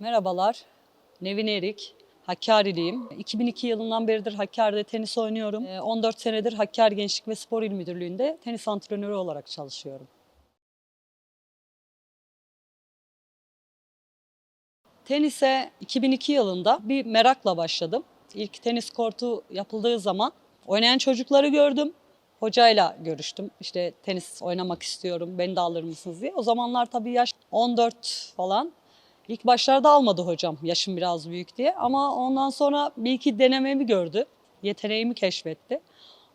Merhabalar, Nevin Erik. Hakkari'liyim. 2002 yılından beridir Hakkari'de tenis oynuyorum. Ee, 14 senedir Hakkari Gençlik ve Spor İl Müdürlüğü'nde tenis antrenörü olarak çalışıyorum. Tenise 2002 yılında bir merakla başladım. İlk tenis kortu yapıldığı zaman oynayan çocukları gördüm. Hocayla görüştüm. İşte tenis oynamak istiyorum, beni de alır mısınız diye. O zamanlar tabii yaş 14 falan. İlk başlarda almadı hocam yaşım biraz büyük diye ama ondan sonra bir iki denememi gördü. Yeteneğimi keşfetti.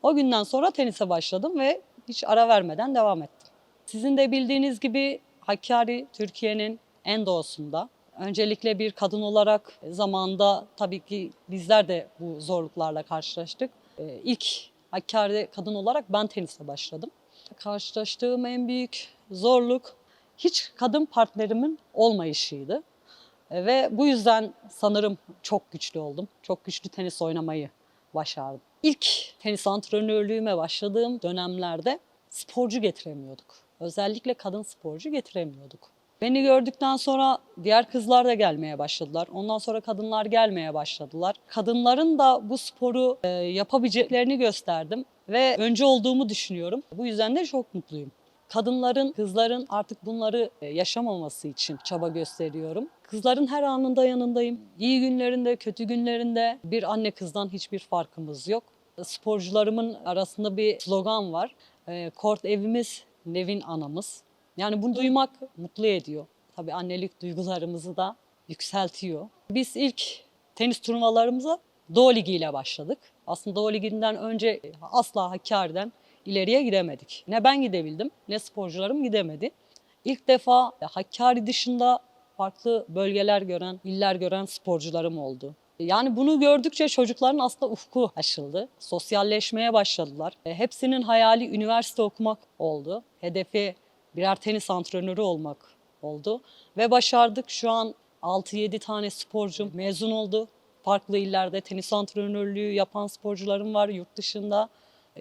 O günden sonra tenise başladım ve hiç ara vermeden devam ettim. Sizin de bildiğiniz gibi Hakkari Türkiye'nin en doğusunda. Öncelikle bir kadın olarak zamanında tabii ki bizler de bu zorluklarla karşılaştık. Ee, İlk Hakkari'de kadın olarak ben tenise başladım. Karşılaştığım en büyük zorluk hiç kadın partnerimin olmayışıydı. E, Ve bu yüzden sanırım çok güçlü oldum. Çok güçlü tenis oynamayı başardım. İlk tenis antrenörlüğüme başladığım dönemlerde sporcu getiremiyorduk. Özellikle kadın sporcu getiremiyorduk. Beni gördükten sonra diğer kızlar da gelmeye başladılar. Ondan sonra kadınlar gelmeye başladılar. Kadınların da bu sporu e, yapabileceklerini gösterdim ve önce olduğumu düşünüyorum. Bu yüzden de çok mutluyum. Kadınların, kızların artık bunları e, yaşamaması için çaba gösteriyorum. Kızların her anında yanındayım. İyi günlerinde, kötü günlerinde bir anne kızdan hiçbir farkımız yok. Sporcularımın arasında bir slogan var. E, Kort evimiz, Nevin anamız. Yani bunu duymak mutlu ediyor. Tabii annelik duygularımızı da yükseltiyor. Biz ilk tenis turnuvalarımıza Doğu Ligi ile başladık. Aslında Doğu Ligi'nden önce asla Hakkari'den ileriye gidemedik. Ne ben gidebildim ne sporcularım gidemedi. İlk defa Hakkari dışında farklı bölgeler gören, iller gören sporcularım oldu. Yani bunu gördükçe çocukların aslında ufku açıldı. Sosyalleşmeye başladılar. E, Hepsinin hayali üniversite okumak oldu. Hedefi birer tenis antrenörü olmak oldu. Ve başardık. Şu an 6-7 tane sporcum mezun oldu. Farklı illerde tenis antrenörlüğü yapan sporcularım var yurt dışında.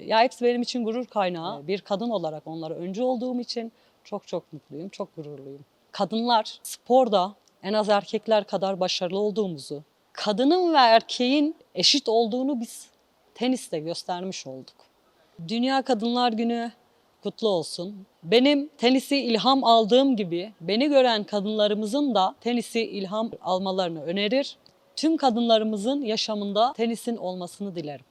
Ya hepsi benim için gurur kaynağı. Bir kadın olarak onlara öncü olduğum için çok çok mutluyum, çok gururluyum. Kadınlar sporda en az erkekler kadar başarılı olduğumuzu, kadının ve erkeğin eşit olduğunu biz teniste göstermiş olduk. Dünya Kadınlar Günü kutlu olsun. Benim tenisi ilham aldığım gibi beni gören kadınlarımızın da tenisi ilham almalarını önerir. Tüm kadınlarımızın yaşamında tenisin olmasını dilerim.